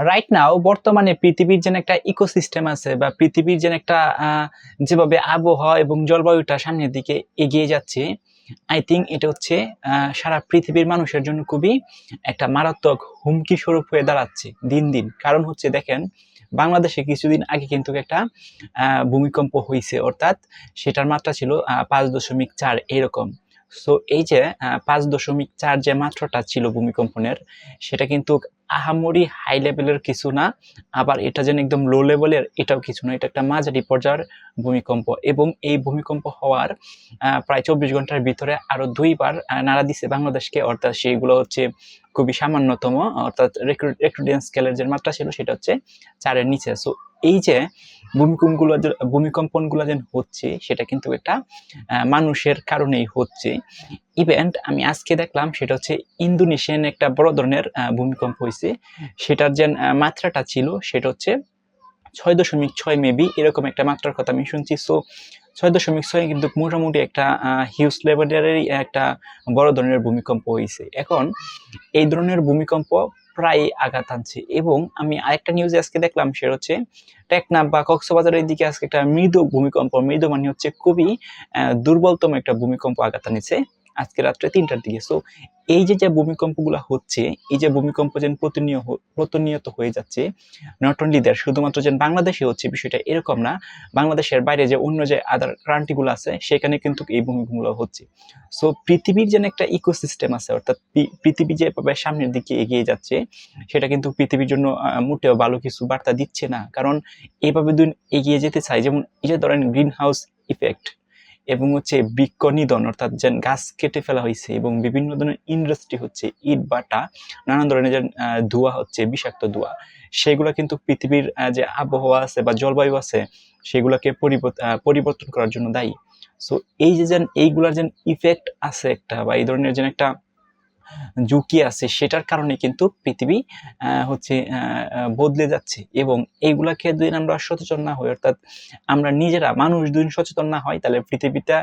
Right now বর্তমানে পৃথিবীর যেন একটা ইকোসিস্টেম আছে বা পৃথিবীর যেন একটা যেভাবে আবহাওয়া এবং জলবায়ুটা সামনের দিকে এগিয়ে যাচ্ছে আই থিঙ্ক এটা হচ্ছে সারা পৃথিবীর মানুষের জন্য খুবই একটা মারাত্মক হুমকি স্বরূপ হয়ে দাঁড়াচ্ছে দিন দিন। কারণ হচ্ছে দেখেন, বাংলাদেশে কিছুদিন আগে কিন্তু একটা ভূমিকম্প হয়েছে অর্থাৎ সেটার মাত্রা ছিল পাঁচ দশমিক চার এরকম। সো এই যে পাঁচ দশমিক চার যে মাত্রাটা ছিল ভূমিকম্পনের, সেটা কিন্তু আহামরি হাই লেভেলের কিছু না, আবার এটা যেন একদম লো লেভেলের এটাও কিছু না। এটা একটা মাঝারি পর্যায়ের ভূমিকম্প এবং এই ভূমিকম্প হওয়ার প্রায় চব্বিশ ঘণ্টার ভিতরে আরও দুইবার নাড়া দিছে বাংলাদেশকে। অর্থাৎ সেইগুলো হচ্ছে খুবই সামান্যতম, অর্থাৎ রেক্রুডেন্স স্কেলের যে মাত্রা ছিল, সেটা হচ্ছে চারের নিচে। সো এই যে ভূমিকম্পগুলো ভূমিকম্পনগুলো যেন হচ্ছে, সেটা কিন্তু একটা মানুষের কারণেই হচ্ছে। ইভেন্ট আমি আজকে দেখলাম, সেটা হচ্ছে ইন্দোনেশিয়ান একটা বড় ধরনের ভূমিকম্প হয়েছে। সেটার যে মাত্রাটা ছিল, সেটা হচ্ছে ছয় দশমিক ছয় মেবি, এরকম একটা মাত্রার কথা আমি শুনছি। সো ছয় দশমিক ছয় কিন্তু মোটামুটি একটা হিউজ লেভেলেরই একটা বড় ধরনের ভূমিকম্প হয়েছে। এখন, এই ধরনের ভূমিকম্প প্রায় আঘাত আনছে এবং আমি আরেকটা নিউজে আজকে দেখলাম সে হচ্ছে টেকনাফ বা কক্সবাজারের দিকে আজকে একটা মৃদু ভূমিকম্প, মৃদু মানে হচ্ছে খুবই দুর্বলতম একটা ভূমিকম্প আঘাত আনিছে আজকে রাত্রে তিনটার দিকে। সো এই যে যে ভূমিকম্পগুলো হচ্ছে, এই যে ভূমিকম্প যেন প্রতিনিয়ত প্রতিনিয়ত হয়ে যাচ্ছে নট অনলি দেয়ার শুধুমাত্র যে বাংলাদেশে হচ্ছে বিষয়টা এরকম না, বাংলাদেশের বাইরে যে অন্য যে আদার কান্ট্রিগুলো আছে, সেখানে কিন্তু এই ভূমিকম্পগুলো হচ্ছে। সো পৃথিবীর যেন একটা ইকোসিস্টেম আছে, অর্থাৎ পৃথিবী যেভাবে সামনের দিকে এগিয়ে যাচ্ছে, সেটা কিন্তু পৃথিবীর জন্য মোটেও ভালো কিছু বার্তা দিচ্ছে না। কারণ, এভাবে দিন এগিয়ে যেতে চাই যেমন এই যে ধরেন গ্রিন হাউস ইফেক্ট এবং হচ্ছে বৃক্ষ নিধন অর্থাৎ যে গাছ কেটে ফেলা হয়েছে এবং বিভিন্ন ধরনের ইন্ডাস্ট্রি হচ্ছে, ইট, বাটা, নানান ধরনের যে ধোঁয়া হচ্ছে, বিষাক্ত ধোঁয়া। সেগুলো কিন্তু পৃথিবীর যে আবহাওয়া আছে বা জলবায়ু আছে, সেগুলোকে পরিবর্তন করার জন্য দায়ী। সো এই যে যেন এইগুলার যেন ইফেক্ট আছে একটা বা এই ধরনের যেন একটা ঝুঁকি আছে, সেটার কারণে কিন্তু পৃথিবী হচ্ছে বদলে যাচ্ছে এবং এইগুলাকে যদি আমরা সচেতন না হই, অর্থাৎ আমরা নিজেরা মানুষ যদি সচেতন না হয়, তাহলে পৃথিবীটা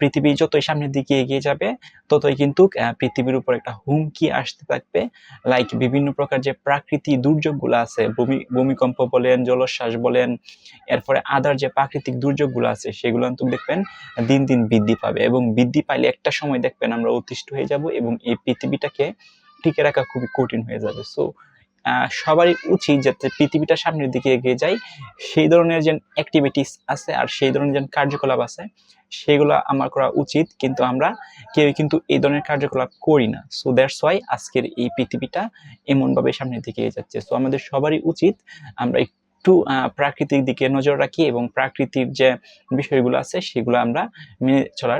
পৃথিবী যতই সামনের দিকে এগিয়ে যাবে, ততই কিন্তু পৃথিবীর উপর একটা হুমকি আসতে থাকবে। লাইক বিভিন্ন প্রকার যে প্রাকৃতিক দুর্যোগগুলো আছে, ভূমি, ভূমিকম্প বলেন, জলোচ্ছ্বাস বলেন, এরপরে আদার যে প্রাকৃতিক দুর্যোগগুলো আছে, সেগুলো কিন্তু দেখবেন দিন দিন বৃদ্ধি পাবে এবং বৃদ্ধি পাইলে একটা সময় দেখবেন আমরা অতিষ্ঠ হয়ে যাব এবং এই পৃথিবীটাকে টিকে রাখা খুবই কঠিন হয়ে যাবে। সো সবারই উচিত যাতে পৃথিবীটা সামনের দিকে এগিয়ে যায়। সেই ধরনের যে অ্যাক্টিভিটিস আছে আর সেই ধরনের যে কার্যকলাপ আছে, সেগুলো আমার করা উচিত। কিন্তু আমরা কেউ কিন্তু এই ধরনের কার্যকলাপ করি না। সো দ্যাটস ওয়াই আজকের এই পৃথিবীটা এমনভাবে সামনের দিকে এগিয়ে যাচ্ছে। সো আমাদের সবারই উচিত আমরা একটু প্রাকৃতিক দিকে নজর রাখি এবং প্রাকৃতিক যে বিষয়গুলো আছে, সেগুলো আমরা মেনে চলার